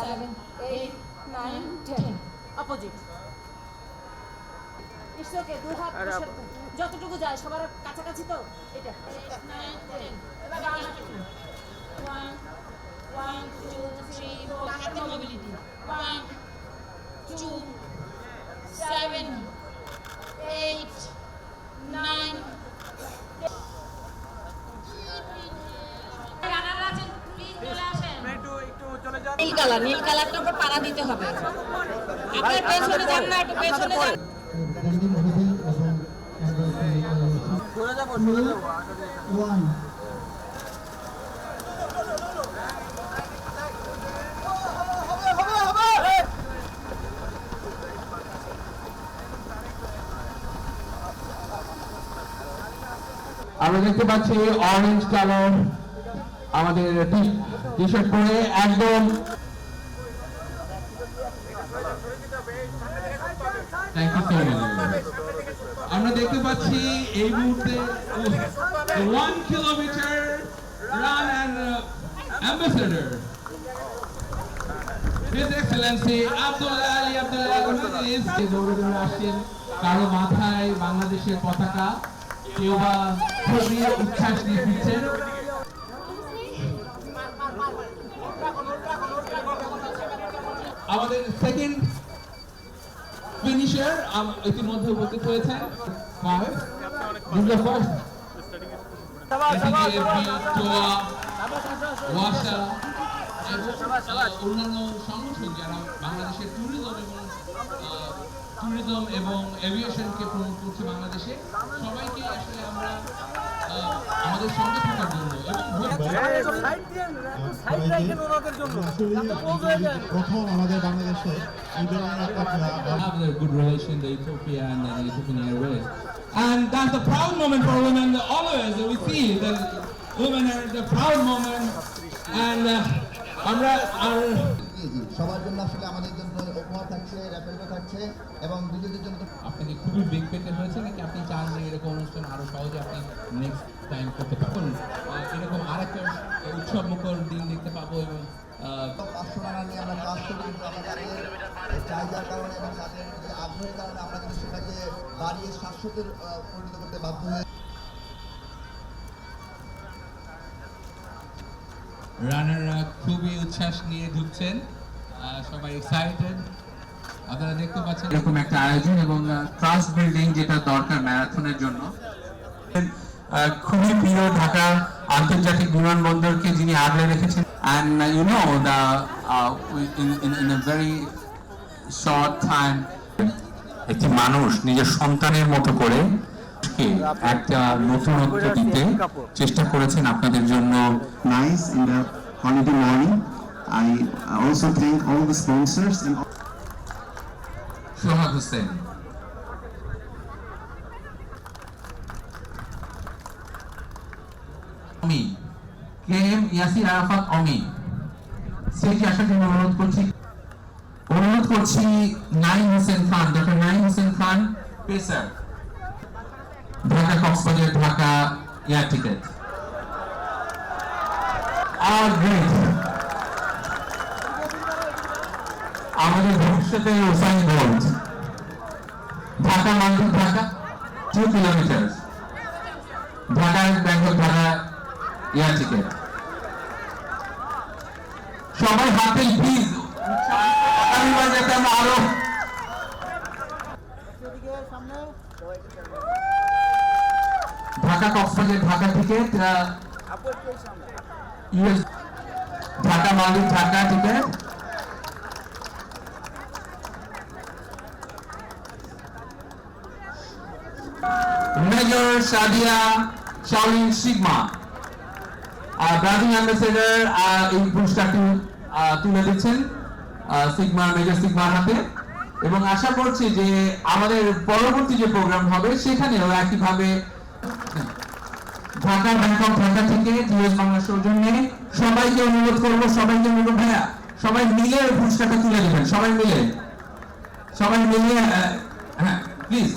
Seven eight nine ten opposite ইসোকে দু হাত যতটুকু যায় সবার কাছাকাছি তো? এটা। Two, three, four. হাতের mobility. One, নীল কালার নীল কালারটা উপর পাড়া দিতে হবে। আপনার পেছনে যান না একটু পেছনে যান। ব্যান্ডিং হেভি এবং ওয়ান আমরা দেখতে পাচ্ছি অরেঞ্জ কালার আমাদের টি শার্ট পরে একদম. আমরা দেখতে পাচ্ছি এই মুহূর্তে ওয়ান কিলোমিটার রান অ্যাম্বাসেডর কারও মাথায় বাংলাদেশের পতাকা, কেউ বা ছবি উচ্ছ্বাস নিয়ে ফিরছেন আমাদের সেকেন্ড ফিনিশার ইতিমধ্যে উপস্থিত হয়েছেন। অন্যান্য সংগঠন যারা বাংলাদেশের ট্যুরিজম এবং ট্যুরিজম এবং এভিয়েশনকে প্রমোট করছে বাংলাদেশে, সবাইকে আসলে আমরা আমাদের সঙ্গে থাকার জন্য প্রথম আমাদের বাংলাদেশে এই ধরনের and the Ethiopian Airways. And that's a proud moment for women always. We see that women are the proud moment. And uh, আমরা আর সবার জন্য আসলে আমাদের জন্য উপহার থাকছে র্যাপেলও থাকছে এবং দুজনের জন্য আপনাকে খুবই বেগ পেতে এরকম অনুষ্ঠান আরও সহজে আপনি নেক্সট টাইম করতে পারবেন। এরকম আরেকটা উৎসব মুখর দিন দেখতে পাবো এবং পাঁচশো রানা নিয়ে আমরা কাজ করি কিন্তু আমরা চাহিদার কারণে এবং তাদের যে আগ্রহের কারণে আমরা কিন্তু সেটাকে বাড়িয়ে পরিণত করতে বাধ্য হয়ে রানাররা খুবই উচ্ছ্বাস নিয়ে ঢুকছেন। সবাই এক্সাইটেড আপনারা দেখতে পাচ্ছেন এরকম একটা আয়োজন এবং ট্রাস্ট বিল্ডিং যেটা দরকার ম্যারাথনের জন্য। খুবই প্রিয় ঢাকা আন্তর্জাতিক বিমানবন্দরকে যিনি আগলে রেখেছেন। And you know the in a very short time একটি মানুষ নিজের সন্তানের মতো করে একটা নতুনত্ব দিতে চেষ্টা করেছেন আপনাদের জন্য। The holiday morning. I also thank all the sponsors and Sohag Hossain Omi K M Yasir Arafat অমি স্টেজে আসার জন্য অনুরোধ করছি। অনুরোধ করছি নাইম হোসেন খান ডক্টর নাইম হোসেন খান। পেসার Dhaka Cox's Bazar Dhaka air ticket. Are great. আমাদের ওসাইন বোল্ট ঢাকা মালদ্বীপ Dhaka two kilometre Dhaka Bangkok Dhaka air ticket সবাই হাতে প্লিজ আগামীবার যাতে আমরা আরও। ঢাকা কক্সবাজার ঢাকা টিকেট ঢাকা মালদ্বীপ ঢাকা টিকেট সাদিয়া শাওলিন সিগমা আর ব্রাজিল অ্যাম্বাসেডার এই পুরস্কারটি আহ, তুলে দিচ্ছেন সিগমা মেজর সিগমার হাতে। এবং আশা করছি যে আমাদের পরবর্তী যে প্রোগ্রাম হবে সেখানেও একইভাবে ঢাকা ব্যাংকক ঢাকা থেকে জিএস বাংলা সৌজন্যে সবাইকে অনুরোধ করব সবাইকে অনুরোধ ভাইয়া সবাই মিলে পুরস্কারটা তুলে দেবেন সবাই মিলে। সবাই মিলে হ্যাঁ প্লিজ